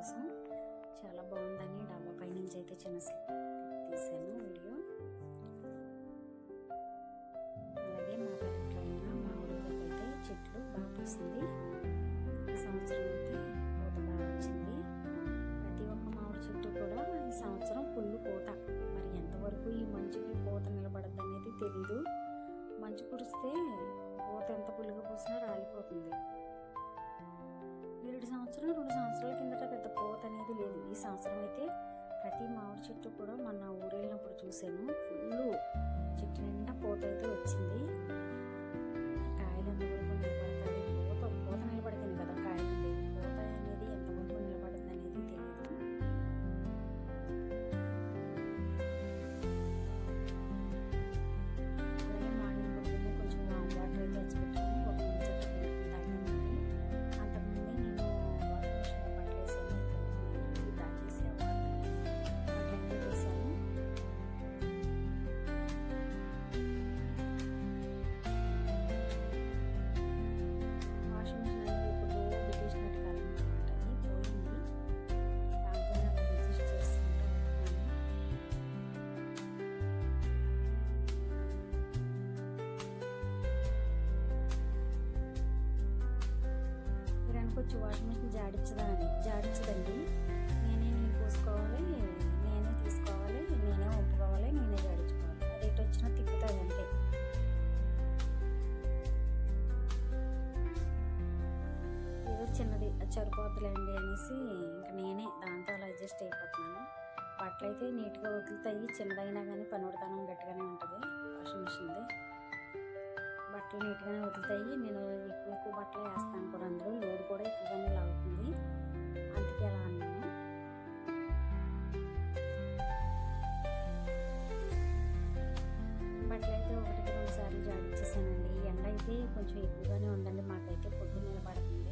కోసం చాలా బాగుందని డాబా పై నుంచి అయితే చిన్న స్లిప్ తీసాను వీడియో. అలాగే మా పెరట్లో ఉన్న మామిడి అయితే చెట్లు బాగా పూసింది. ఈ సంవత్సరం అయితే పూత బాగా వచ్చింది. ప్రతి ఒక్క మామిడి చెట్టు కూడా ఈ సంవత్సరం పుల్లు పూత. మరి ఎంతవరకు ఈ మంచుకి పూత నిలబడద్దు అనేది తెలీదు. మంచు కురిస్తే పూత ఎంత పుల్లుగా పూసినా రాలిపోతుంది. ఏడు సంవత్సరం రెండు పెద్ద అనేది లేదు. ఈ సంవత్సరం అయితే ప్రతి మామిడి చెట్టు కూడా మన ఊరెళ్ళినప్పుడు చూశాను. ఫుల్ చెట్టు నిండా పూత అయితే వచ్చింది. కొంచెం వాటర్ వాషింగ్ మిషన్ జాడించదా జాడించదండి. నేనే నీళ్ళు పోసుకోవాలి నేనే తీసుకోవాలి నేనే ఒప్పుకోవాలి నేనే జాడించుకోవాలి. అది ఎటు వచ్చినా తిప్పుతుంది అంతే. ఏదో చిన్నది సరిపోతులేండి అనేసి ఇంకా నేనే దాంతో అలా అడ్జస్ట్ అయిపోతున్నాను. బట్టలు అయితే నీట్గా వదులుతాయి చిన్నదైనా కానీ పని పనిపడతానం గట్టిగానే ఉంటుంది వాషింగ్ మిషన్ది. బట్టలు నీట్గానే వదులుతాయి నేను ఎక్కువ ఎక్కువ బట్టలు వేస్తాను కూడా. అందులో లోడ్ కూడా ఎక్కువగానే లాగుతుంది. అందుకే అలా అన్నాను. బట్టలు అయితే ఒకటికి రెండు సార్లు జాడిచ్చేసానండి. ఎండ అయితే కొంచెం ఎక్కువగానే ఉందండి. మాకైతే పొద్దున్న నిలబడుతుంది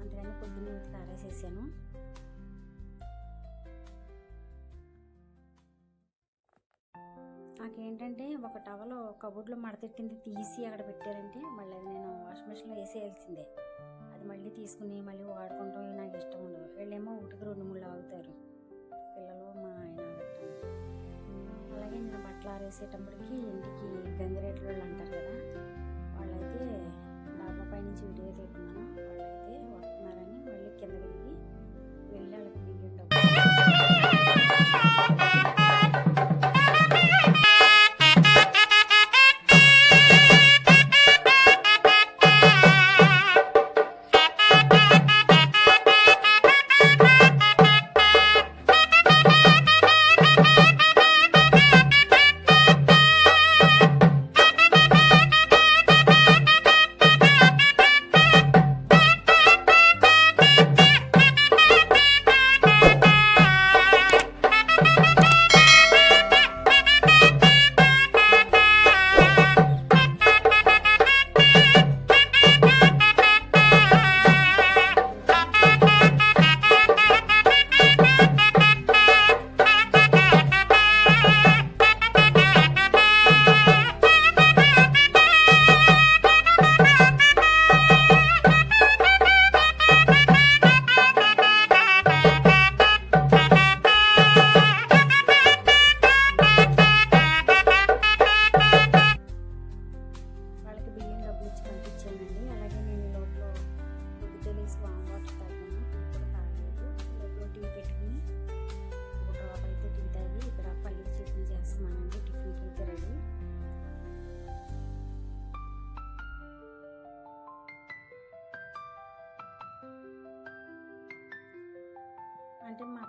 అందుకని పొద్దున్న ఉతికి ఆరేసేసాను. నాకేంటంటే ఒక టవల్ కబోర్డ్లో మడతెట్టింది తీసి అక్కడ పెట్టారంటే మళ్ళీ అది నేను వాషింగ్ మిషన్లో వేసేయాల్సిందే. అది మళ్ళీ తీసుకుని మళ్ళీ వాడుకుంటాం నాకు ఇష్టం ఉండదు. వీళ్ళేమో ఒకటికి రెండు ముళ్ళు ఆగుతారు పిల్లలు మా ఆయన అలాగే నేను బట్టలు ఆరేసేటప్పటికి ఇంటికి గంగిరేట్లు వాళ్ళు అంటారు కదా వాళ్ళైతే డాబా పై నుంచి వీడియో తీస్తున్నాను వాళ్ళైతే వస్తున్నారని మళ్ళీ కిందకి దిగి వెళ్ళి వాళ్ళకి డబ్బు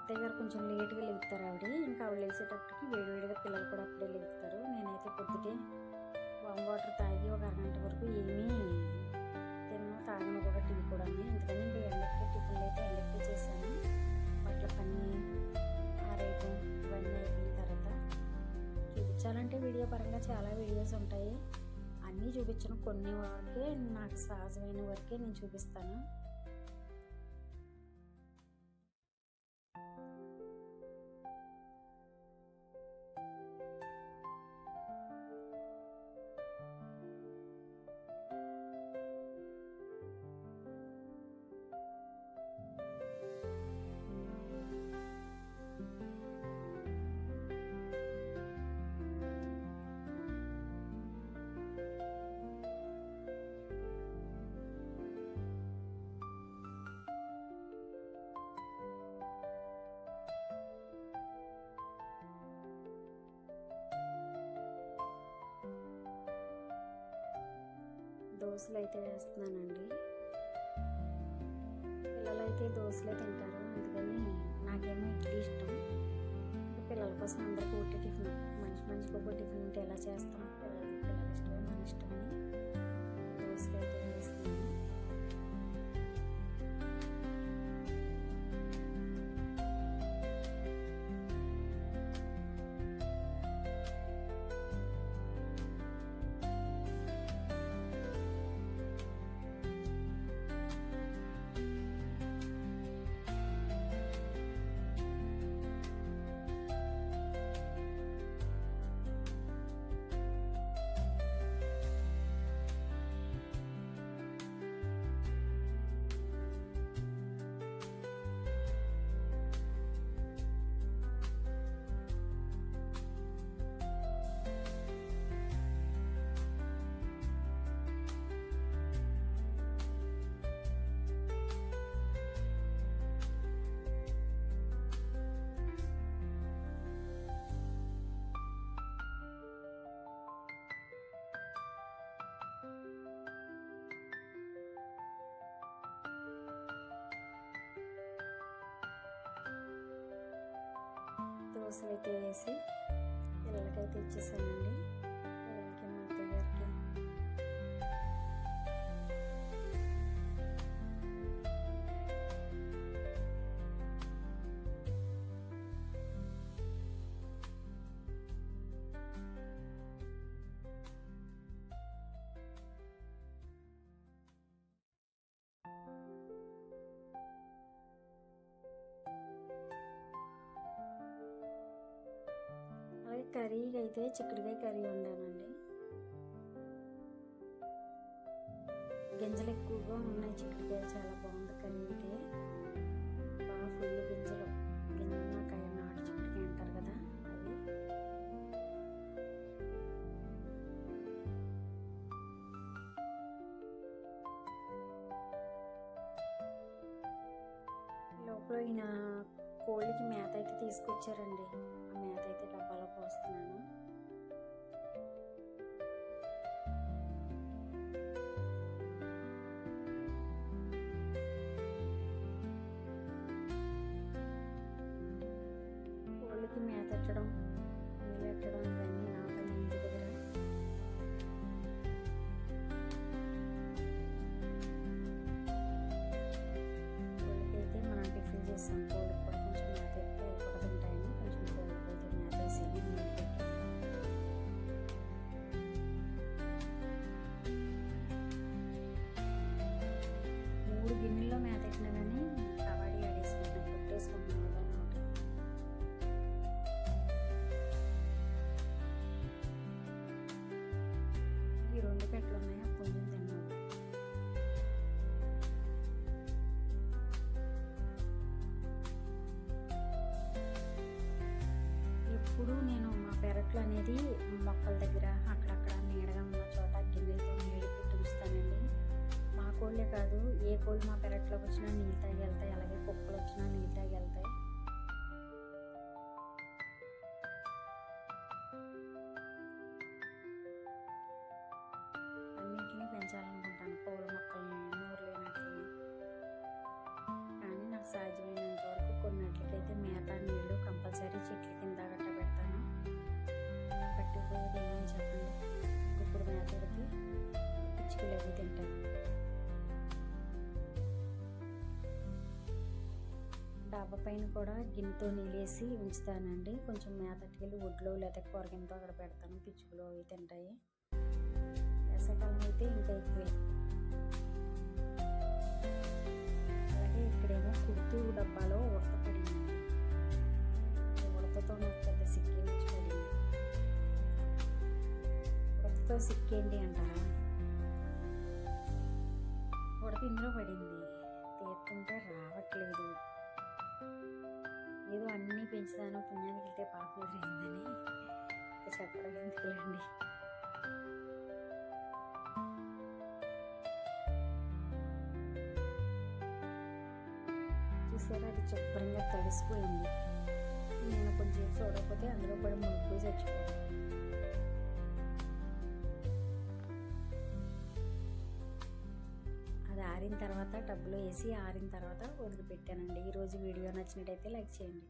అత్తయ్య గారు కొంచెం లేట్గా లేపుతారు ఆవిడ ఇంకా ఆవిడ లేచేటప్పటికి వేడివేడిగా పిల్లలు కూడా అప్పుడే లేపుతారు. నేనైతే పొద్దుటే వామ్ వాటర్ తాగి ఒక అరగంట వరకు ఏమీ తిన్నా తాగను కూడా టీ కూడా ఎందుకని ఇంకా ఎండకి టిఫిన్లు అయితే ఎండకి చేశాను. బట్టల పని ఆరేయటం ఇవన్నీ అయిపోయిన తర్వాత చూపించాలంటే వీడియో పరంగా చాలా వీడియోస్ ఉంటాయి. అన్నీ చూపించను. కొన్ని వరకే నాకు సహజమైన వరకే నేను చూపిస్తాను. దోశలు అయితే వేస్తున్నానండి. పిల్లలైతే దోశలే తింటారు. దోశలు అయితే వేసి పిల్లలకైతే ఇచ్చేసాను. కర్రీకి అయితే చిక్కుడుకాయ కర్రీ వండానండి. గింజలు ఎక్కువగా ఉన్నాయి చిక్కుడుకాయ చాలా బాగుంది కర్రీ అయితే. బాగా ఫుల్ గింజలు గింజలు కాయ నాటు చిక్కుడుకాయ అంటారు కదా లోపల ఈయన కోళ్ళకి మేత అయితే తీసుకొచ్చారండి. awesome. చెట్లు అనేది మొక్కల దగ్గర అక్కడక్కడ నీడగా ఉన్న చోట గిన్నెలతో నీళ్ళు తుడుస్తానండి మా కోళ్ళే కాదు ఏ కోళ్ళు మా పెరట్లోకి వచ్చినా నీళ్ళు తాగి వెళ్తాయి. అలాగే కుక్కలు వచ్చినా నీళ్ళు తాగి వెళ్తాయి. అన్నింటినీ పెంచాలనుకుంటాను పూల మొక్కల్ని నోరు లేనట్లని కానీ నాకు సాధ్యమైనంత వరకు కొన్నిట్లకైతే మేత నీళ్ళు కంపల్సరీ చెట్ల కింద పట్టిపోయేది ఏమని చెప్పండి ఇప్పుడు మేతడికి పిచ్చుకలు అవి తింటాయి డాబా పైన కూడా గిన్నెతో నీళ్ళేసి ఉంచుతానండి కొంచెం మేతటికెళ్ళి అట్టుకెళ్ళి ఒడ్లో లేదా కూరగింతో అక్కడ పెడతాను పిచ్చుకలు అవి తింటాయి వేసవికాలం అయితే ఇంకా ఎక్కువే అలాగే ఇక్కడేమో కుర్తూ డబ్బాలో ఉడత పడింది ఉడతతో నాకు పెద్ద సిక్కి పడింది ఉడతతో సిక్కేంటి అంటారా ఉడత ఇందులో పడింది. తీస్తుంటే రావట్లేదు. ఏదో అన్నీ పెంచుతాను పుణ్యానికి వెళ్తే పాప ఎదురైందని ఇంకా చెప్పడం ఎందుకులేండి? చూసారా అది శుభ్రంగా తడిసిపోయింది. నేను కొంచెం చూడకపోతే అందులో పడి మునిగిపోయి చచ్చిపోయింది తర్వాత టబ్లో వేసి ఆరిన తర్వాత వదిలిపెట్టానండి. ఈరోజు వీడియో నచ్చినట్టయితే లైక్ చేయండి.